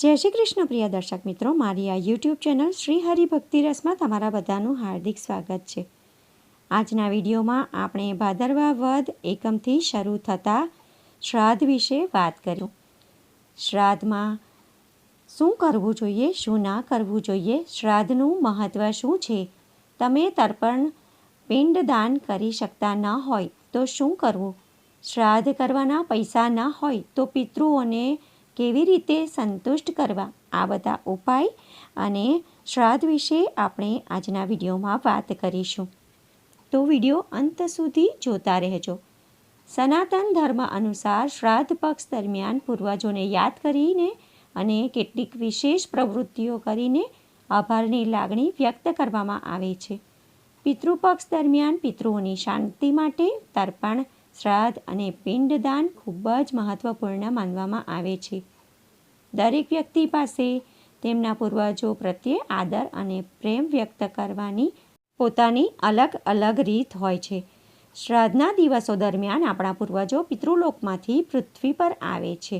જય શ્રી કૃષ્ણ પ્રિય દર્શક મિત્રો, મારી આ યુટ્યુબ ચેનલ શ્રી હરિભક્તિ રસમાં તમારા બધાનું હાર્દિક સ્વાગત છે. આજના વિડીયોમાં આપણે ભાદરવા વધ એકમથી શરૂ થતા શ્રાદ્ધ વિશે વાત કર્યું શ્રાદ્ધમાં શું કરવું જોઈએ, શું ના કરવું જોઈએ, શ્રાદ્ધનું મહત્ત્વ શું છે? તમે તર્પણ પિંડદાન કરી શકતા ન હોય તો શું કરવું? શ્રાદ્ધ કરવાના પૈસા ન હોય તો પિતૃઓને કેવી રીતે સંતુષ્ટ કરવા? આ બધા ઉપાય અને શ્રાદ્ધ વિશે આપણે આજના વિડીયોમાં વાત કરીશું. તો વીડિયો અંત સુધી જોતા રહેજો. સનાતન ધર્મ અનુસાર શ્રાદ્ધ પક્ષ દરમિયાન પૂર્વજોને યાદ કરીને અને કેટલીક વિશેષ પ્રવૃત્તિઓ કરીને આભારની લાગણી વ્યક્ત કરવામાં આવે છે. પિતૃપક્ષ દરમિયાન પિતૃઓની શાંતિ માટે તર્પણ, શ્રાદ્ધ અને પિંડદાન ખૂબ જ મહત્ત્વપૂર્ણ માનવામાં આવે છે. દરેક વ્યક્તિ પાસે તેમના પૂર્વજો પ્રત્યે આદર અને પ્રેમ વ્યક્ત કરવાની પોતાની અલગ અલગ રીત હોય છે. શ્રાદ્ધના દિવસો દરમિયાન આપણા પૂર્વજો પિતૃલોકમાંથી પૃથ્વી પર આવે છે.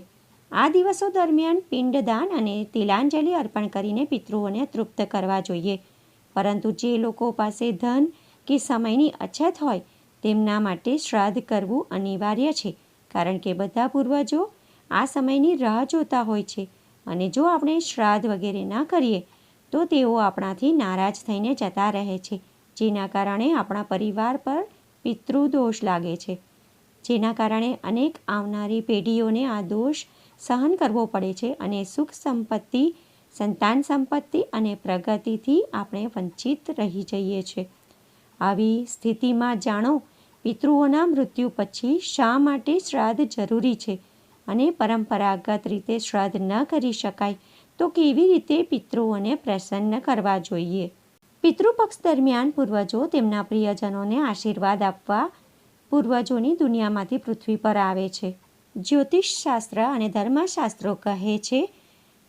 આ દિવસો દરમિયાન પિંડદાન અને તિલાંજલિ અર્પણ કરીને પિતૃઓને તૃપ્ત કરવા જોઈએ. પરંતુ જે લોકો પાસે ધન કે સમયની અછત હોય તેમના માટે શ્રાદ્ધ કરવું અનિવાર્ય છે, કારણ કે બધા પૂર્વજો આ સમયની રાહ જોતા હોય છે. અને જો આપણે શ્રાદ્ધ વગેરે ના કરીએ, તો તેઓ આપણાથી નારાજ થઈને જતા રહે છે, જેના કારણે આપણા પરિવાર પર પિતૃદોષ લાગે છે. જેના કારણે અનેક આવનારી પેઢીઓને આ દોષ સહન કરવો પડે છે અને સુખ સંપત્તિ, સંતાન સંપત્તિ અને પ્રગતિથી આપણે વંચિત રહી જઈએ છીએ આવી સ્થિતિમાં જાણો, પિતૃઓના મૃત્યુ પછી શા માટે શ્રાદ્ધ જરૂરી છે? અને પરંપરાગત રીતે શ્રાદ્ધ ન કરી શકાય, તો કેવી રીતે પિતૃઓને પ્રસન્ન કરવા જોઈએ? પિતૃપક્ષ દરમિયાન પૂર્વજો તેમના પ્રિયજનોને આશીર્વાદ આપવા પૂર્વજોની દુનિયામાંથી પૃથ્વી પર આવે છે. જ્યોતિષશાસ્ત્ર અને ધર્મશાસ્ત્રો કહે છે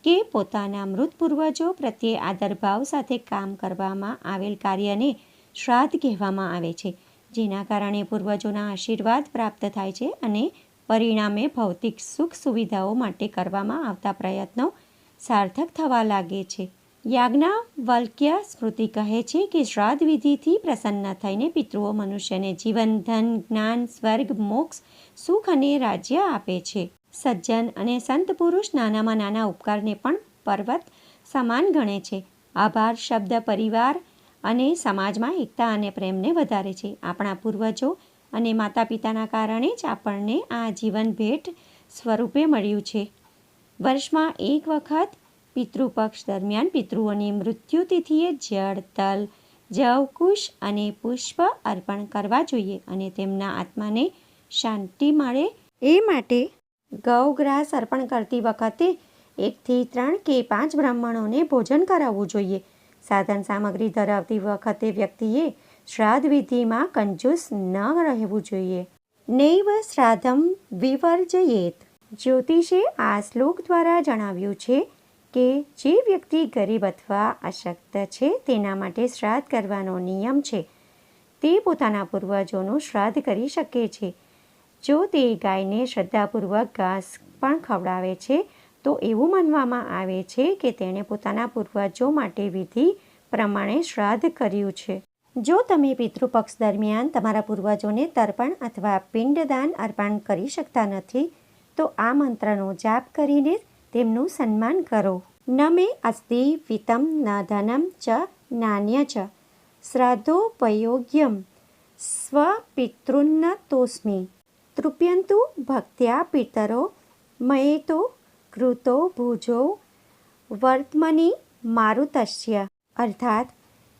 કે પોતાના મૃત પૂર્વજો પ્રત્યે આદરભાવ સાથે કામ કરવામાં આવેલ કાર્યને શ્રાદ્ધ કહેવામાં આવે છે, જેના કારણે પૂર્વજોના આશીર્વાદ પ્રાપ્ત થાય છે અને પરિણામે ભૌતિક સુખ સુવિધાઓ માટે કરવામાં આવતા પ્રયત્નો સાર્થક થવા લાગે છે. યાજ્ઞાવલ્ક્ય સ્મૃતિ કહે છે કે શ્રાદ્ધ વિધિથી પ્રસન્ન થઈને પિતૃઓ મનુષ્યને જીવન, ધન, જ્ઞાન, સ્વર્ગ, મોક્ષ, સુખ અને રાજ્ય આપે છે. સજ્જન અને સંત પુરુષ નાનામાં નાના ઉપકારને પણ પર્વત સમાન ગણે છે. આભાર શબ્દ પરિવાર અને સમાજમાં એકતા અને પ્રેમને વધારે છે. આપણા પૂર્વજો અને માતા પિતાના કારણે જ આપણને આ જીવન ભેટ સ્વરૂપે મળ્યું છે. વર્ષમાં એક વખત પિતૃપક્ષ દરમિયાન પિતૃઓની મૃત્યુ તિથિએ જળ, તલ, જવ, કુશ અને પુષ્પ અર્પણ કરવા જોઈએ અને તેમના આત્માને શાંતિ મળે. એ માટે ગૌગ્રાસ અર્પણ કરતી વખતે એકથી ત્રણ કે પાંચ બ્રાહ્મણોને ભોજન કરાવવું જોઈએ. સાધન સામગ્રી ધરાવતી વખતે વ્યક્તિએ શ્રાદ્ધ વિધિમાં કંજૂસ ન રહેવું જોઈએ. નૈવ શ્રાદ્ધમ વિવર્જયેત. જ્યોતિષે આ શ્લોક દ્વારા જણાવ્યું છે કે જે વ્યક્તિ ગરીબ અથવા અશક્ત છે તેના માટે શ્રાદ્ધ કરવાનો નિયમ છે. તે પોતાના પૂર્વજોનું શ્રાદ્ધ કરી શકે છે. જો તે ગાયને શ્રદ્ધાપૂર્વક ઘાસ પણ ખવડાવે છે, તો એવું માનવામાં આવે છે કે તેણે પોતાના પૂર્વજો માટે વિધિ પ્રમાણે શ્રાદ્ધ કર્યું છે. જો તમે પિતૃપક્ષ દરમિયાન તમારા પૂર્વજોને તર્પણ અથવા પિંડદાન અર્પણ કરી શકતા નથી, તો આ મંત્રનો જાપ કરીને તેમનું સન્માન કરો. ન મે અસ્તિ વિતમ ન ધનમ ચ નાન્ય ચ. શ્રાદ્ધોપયોગ્યમ સ્વપિતૃન્ન તોસ્મી. તૃપ્યંતુ ભક્ત્યા પિતરો. મયેતો કૃતો ભુજો. વર્તમની મારુતસ્ય. અર્થાત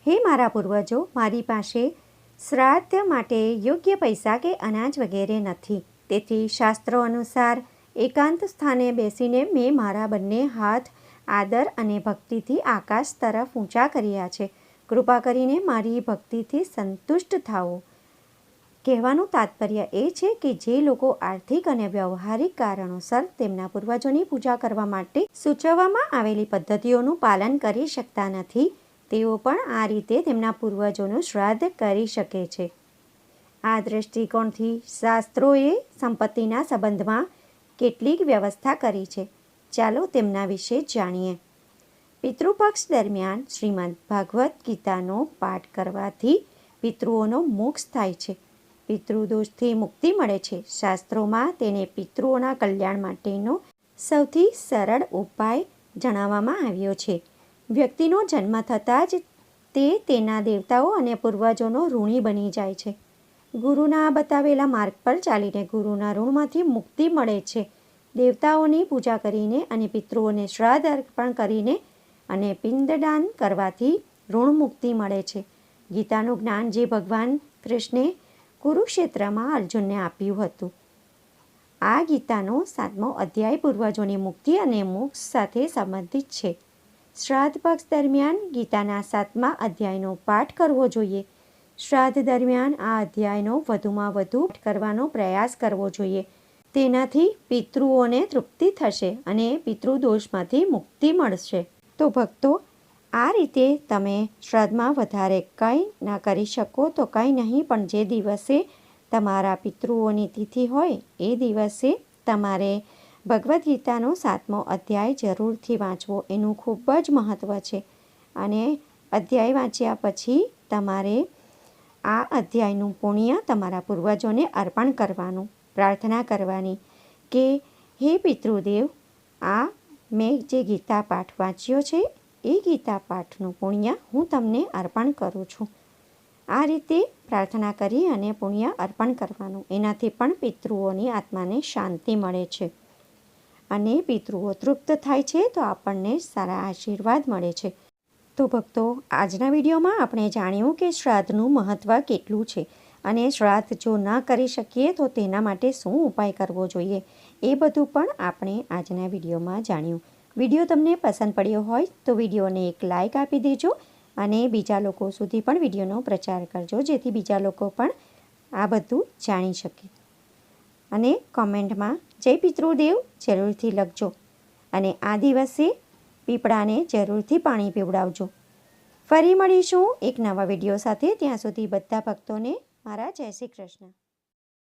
હે મારા પૂર્વજો, મારી પાસે શ્રાદ્ધ માટે યોગ્ય પૈસા કે અનાજ વગેરે નથી. તેથી શાસ્ત્રો અનુસાર એકાંત સ્થાને બેસીને મેં મારા બંને હાથ, આદર અને ભક્તિથી આકાશ તરફ ઊંચા કર્યા છે. કૃપા કરીને મારી ભક્તિથી સંતુષ્ટ થાઓ. કહેવાનું તાત્પર્ય એ છે કે જે લોકો આર્થિક અને વ્યવહારિક કારણોસર તેમના પૂર્વજોની પૂજા કરવા માટે સૂચવવામાં આવેલી પદ્ધતિઓનું પાલન કરી શકતા નથી તેઓ પણ આ રીતે તેમના પૂર્વજોનું શ્રાદ્ધ કરી શકે છે. આ દૃષ્ટિકોણથી શાસ્ત્રોએ સંપત્તિના સંબંધમાં કેટલીક વ્યવસ્થા કરી છે. ચાલો તેમના વિશે જાણીએ. પિતૃપક્ષ દરમિયાન શ્રીમદ ભાગવત ગીતાનો પાઠ કરવાથી પિતૃઓનો મોક્ષ થાય છે. પિતૃદોષથી મુક્તિ મળે છે. શાસ્ત્રોમાં તેને પિતૃઓના કલ્યાણ માટેનો સૌથી સરળ ઉપાય જણાવવામાં આવ્યો છે. વ્યક્તિનો જન્મ થતાં જ તે તેના દેવતાઓ અને પૂર્વજોનો ઋણી બની જાય છે. ગુરુના બતાવેલા માર્ગ પર ચાલીને ગુરુના ઋણમાંથી મુક્તિ મળે છે. દેવતાઓની પૂજા કરીને અને પિતૃઓને શ્રાદ્ધ અર્પણ કરીને અને પિંડદાન કરવાથી ઋણ મુક્તિ મળે છે. ગીતાનું જ્ઞાન જે ભગવાન કૃષ્ણે કુરુક્ષેત્રમાં અર્જુનને આપ્યું હતું. આ ગીતાનો સાતમો અધ્યાય પૂર્વજોની મુક્તિ અને મોક્ષ સાથે સંબંધિત છે. શ્રાદ્ધ પક્ષ દરમિયાન ગીતાના સાતમા અધ્યાયનો પાઠ કરવો જોઈએ. શ્રાદ્ધ દરમિયાન આ અધ્યાયનો વધુમાં વધુ કરવાનો પ્રયાસ કરવો જોઈએ. તેનાથી પિતૃઓને તૃપ્તિ થશે અને પિતૃદોષમાંથી મુક્તિ મળશે. તો ભક્તો, આ રીતે તમે શ્રાદ્ધમાં વધારે કંઈ ના કરી શકો તો કંઈ નહીં, પણ જે દિવસે તમારા પિતૃઓની તિથિ હોય, એ દિવસે તમારે ભગવદ્ ગીતાનો સાતમો અધ્યાય જરૂરથી વાંચવો. એનું ખૂબ જ મહત્ત્વ છે. અને અધ્યાય વાંચ્યા પછી તમારે આ અધ્યાયનું પુણ્ય તમારા પૂર્વજોને અર્પણ કરવાનું, પ્રાર્થના કરવાની કે, હે પિતૃદેવ, આ મેં જે ગીતા પાઠ વાંચ્યો છે, એ ગીતા પાઠનું પુણ્ય હું તમને અર્પણ કરું છું. આ રીતે પ્રાર્થના કરી અને પુણ્ય અર્પણ કરવાનું. એનાથી પણ પિતૃઓની આત્માને શાંતિ મળે છે. અને પિતૃઓ તૃપ્ત થાય છે, તો આપણને સારા આશીર્વાદ મળે છે. તો ભક્તો, આજના વિડીયોમાં આપણે જાણ્યું કે શ્રાદ્ધનું મહત્ત્વ કેટલું છે અને શ્રાદ્ધ જો ન કરી શકીએ, તો તેના માટે શું ઉપાય કરવો જોઈએ? એ બધું પણ આપણે આજના વિડીયોમાં જાણ્યું. વીડિયો તમને પસંદ પડ્યો હોય, તો વિડીયોને એક લાઇક આપી દેજો અને બીજા લોકો સુધી પણ વિડીયોનો પ્રચાર કરજો, જેથી બીજા લોકો પણ આ બધું જાણી શકે. અને કોમેન્ટમાં જય પિતૃદેવ જરૂરથી લખજો. અને આ દિવસે પીપળાને જરૂરથી પાણી પીવડાવજો. ફરી મળીશું એક નવા વીડિયો સાથે. ત્યાં સુધી બધા ભક્તોને મારા જય શ્રી કૃષ્ણ.